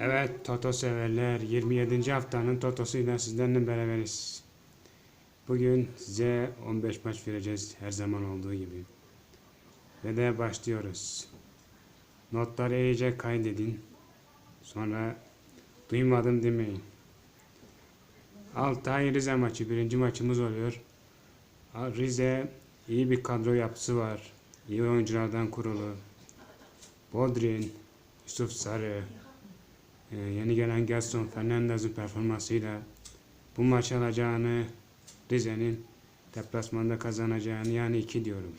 Evet Toto severler 27. haftanın Toto'suyla sizlerle beraberiz. Bugün size 15 maç vereceğiz her zaman olduğu gibi. Ve de başlıyoruz. Notları iyice kaydedin. Sonra duymadım demeyin. Altay Rize maçı birinci maçımız oluyor. Rize iyi bir kadro yapısı var. İyi oyunculardan kurulu. Bodrin, Yusuf Sarı, ee, yeni gelen Gaston Fernandez'in performansıyla bu maç alacağını Rize'nin deplasmanda kazanacağını yani 2 diyorum.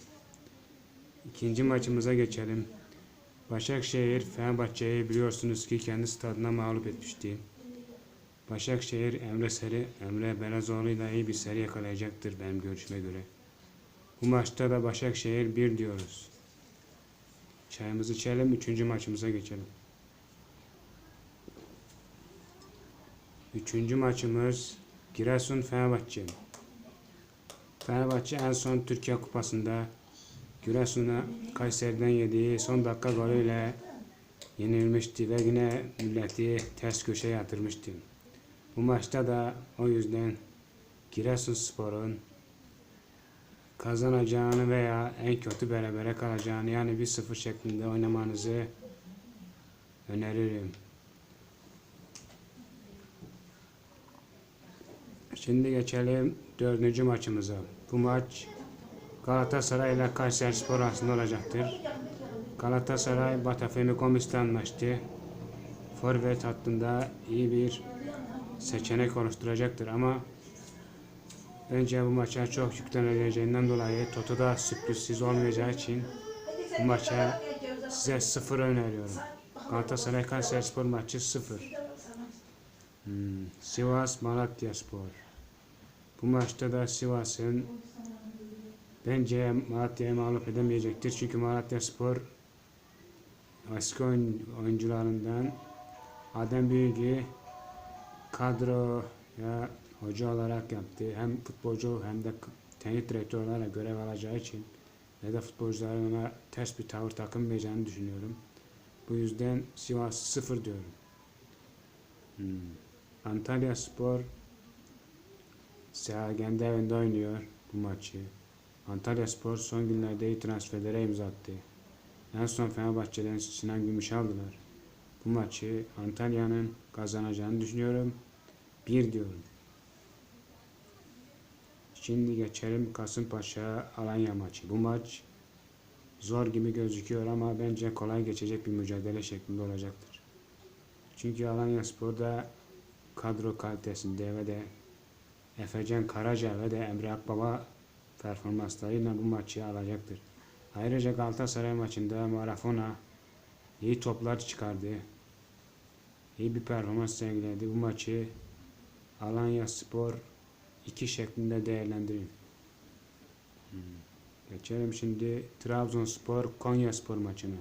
İkinci maçımıza geçelim. Başakşehir Fenerbahçe'yi biliyorsunuz ki kendi stadına mağlup etmişti. Başakşehir Emre Seri, Emre Belezoğlu ile iyi bir seri yakalayacaktır benim görüşüme göre. Bu maçta da Başakşehir 1 diyoruz. Çayımızı içelim, üçüncü maçımıza geçelim. Üçüncü maçımız Giresun Fenerbahçe. Fenerbahçe en son Türkiye Kupası'nda Giresun'a Kayseri'den yediği son dakika golüyle yenilmişti ve yine milleti ters köşeye yatırmıştı. Bu maçta da o yüzden Giresunspor'un kazanacağını veya en kötü berabere kalacağını yani 1-0 şeklinde oynamanızı öneririm. Şimdi geçelim dördüncü maçımıza. Bu maç Galatasaray ile Kayserispor arasında olacaktır. Galatasaray Batafemi Komis'le anlaştı. Forvet hattında iyi bir seçenek oluşturacaktır ama bence bu maça çok yüklenileceğinden dolayı Toto'da sürprizsiz olmayacağı için bu maça size sıfır öneriyorum. Galatasaray Kayserispor maçı sıfır. Hmm, Sivas Malatya Spor. Bu maçta da Sivas'ın bence Malatya'yı mağlup edemeyecektir. Çünkü Malatya Spor eski oyun- oyuncularından Adem Büyük'ü kadroya hoca olarak yaptı. Hem futbolcu hem de teknik direktör olarak görev alacağı için ve de futbolcuların ona ters bir tavır takınmayacağını düşünüyorum. Bu yüzden Sivas 0 diyorum. Hmm. Antalya Spor Seagen'de evinde oynuyor bu maçı. Antalya Spor son günlerde iyi transferlere imza attı. En son Fenerbahçe'den Sinan Gümüş aldılar. Bu maçı Antalya'nın kazanacağını düşünüyorum. Bir diyorum. Şimdi geçelim Kasımpaşa Alanya maçı. Bu maç zor gibi gözüküyor ama bence kolay geçecek bir mücadele şeklinde olacaktır. Çünkü Alanya Spor'da kadro kalitesinde ve de Efecan Karaca ve de Emre Akbaba performanslarıyla bu maçı alacaktır. Ayrıca Galatasaray maçında Marafona iyi toplar çıkardı. İyi bir performans sergiledi. Bu maçı Alanya Spor 2 şeklinde değerlendirin. Hmm. Geçelim şimdi Trabzonspor Konyaspor maçına.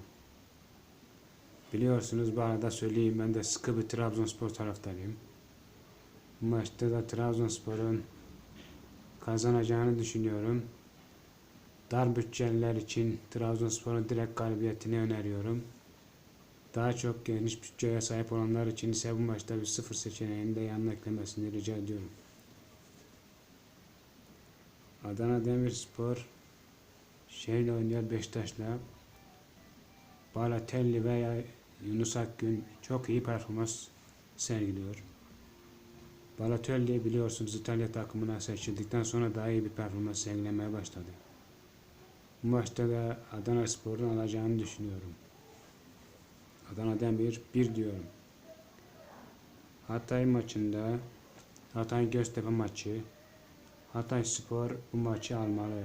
Biliyorsunuz bu arada söyleyeyim ben de sıkı bir Trabzonspor taraftarıyım. Bu maçta da Trabzonspor'un kazanacağını düşünüyorum. Dar bütçeliler için Trabzonspor'un direkt galibiyetini öneriyorum. Daha çok geniş bütçeye sahip olanlar için ise bu maçta bir sıfır seçeneğini de yanına eklemesini rica ediyorum. Adana Demirspor şeyle oynuyor Beşiktaş'la. Balotelli veya Yunus Akgün çok iyi performans sergiliyor. Balotelli biliyorsunuz İtalya takımına seçildikten sonra daha iyi bir performans sergilemeye başladı. Bu maçta da Adana Spor'un alacağını düşünüyorum. Adana'dan bir, bir diyorum. Hatay maçında Hatay Göztepe maçı Hatay Spor bu maçı almalı.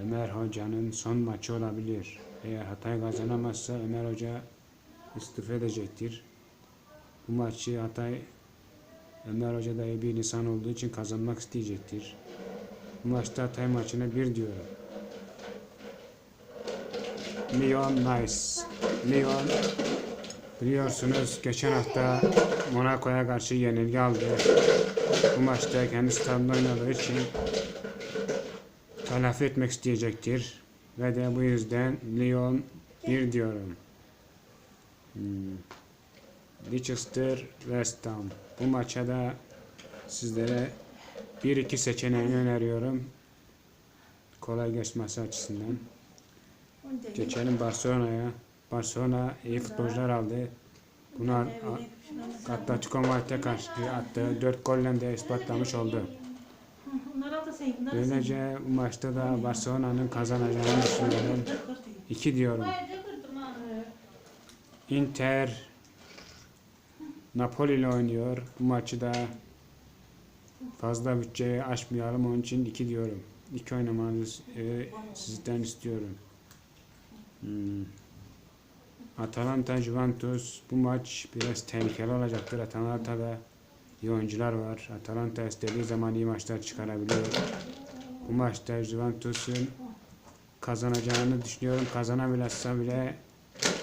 Ömer Hoca'nın son maçı olabilir. Eğer Hatay kazanamazsa Ömer Hoca istifa edecektir. Bu maçı Hatay Ömer Hoca da iyi bir insan olduğu için kazanmak isteyecektir. Bu maçta Hatay maçına bir diyorum. Lyon Nice. Lyon biliyorsunuz geçen hafta Monaco'ya karşı yenilgi aldı. Bu maçta kendi stadında oynadığı için telafi etmek isteyecektir. Ve de bu yüzden Lyon 1 diyorum. Hmm. Leicester West Ham. Bu maça da sizlere 1-2 seçeneğini öneriyorum. Kolay geçmesi açısından. Geçelim Barcelona'ya. Barcelona iyi futbolcular aldı. Bunlar Atletico Madrid'e karşı attığı 4 golle de ispatlamış oldu. Böylece bu maçta da Barcelona'nın kazanacağını düşünüyorum. 2 diyorum. Inter Napoli ile oynuyor. Bu maçı da fazla bütçeyi aşmayalım. Onun için 2 diyorum. 2 oynamanızı e, sizden istiyorum. Hmm. Atalanta Juventus bu maç biraz tehlikeli olacaktır. Atalanta'da iyi oyuncular var. Atalanta istediği zaman iyi maçlar çıkarabiliyor. Bu maçta Juventus'un kazanacağını düşünüyorum. Kazanabilirse bile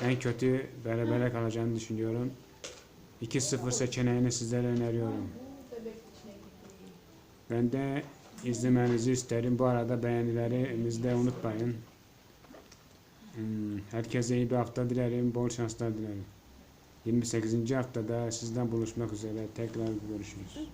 en kötü berabere kalacağını düşünüyorum. 2-0 seçeneğini sizlere öneriyorum. Ben de izlemenizi isterim. Bu arada beğenilerinizi de unutmayın. Hmm, Herkese iyi bir hafta dilerim. Bol şanslar dilerim. 28. haftada sizden buluşmak üzere. Tekrar görüşürüz.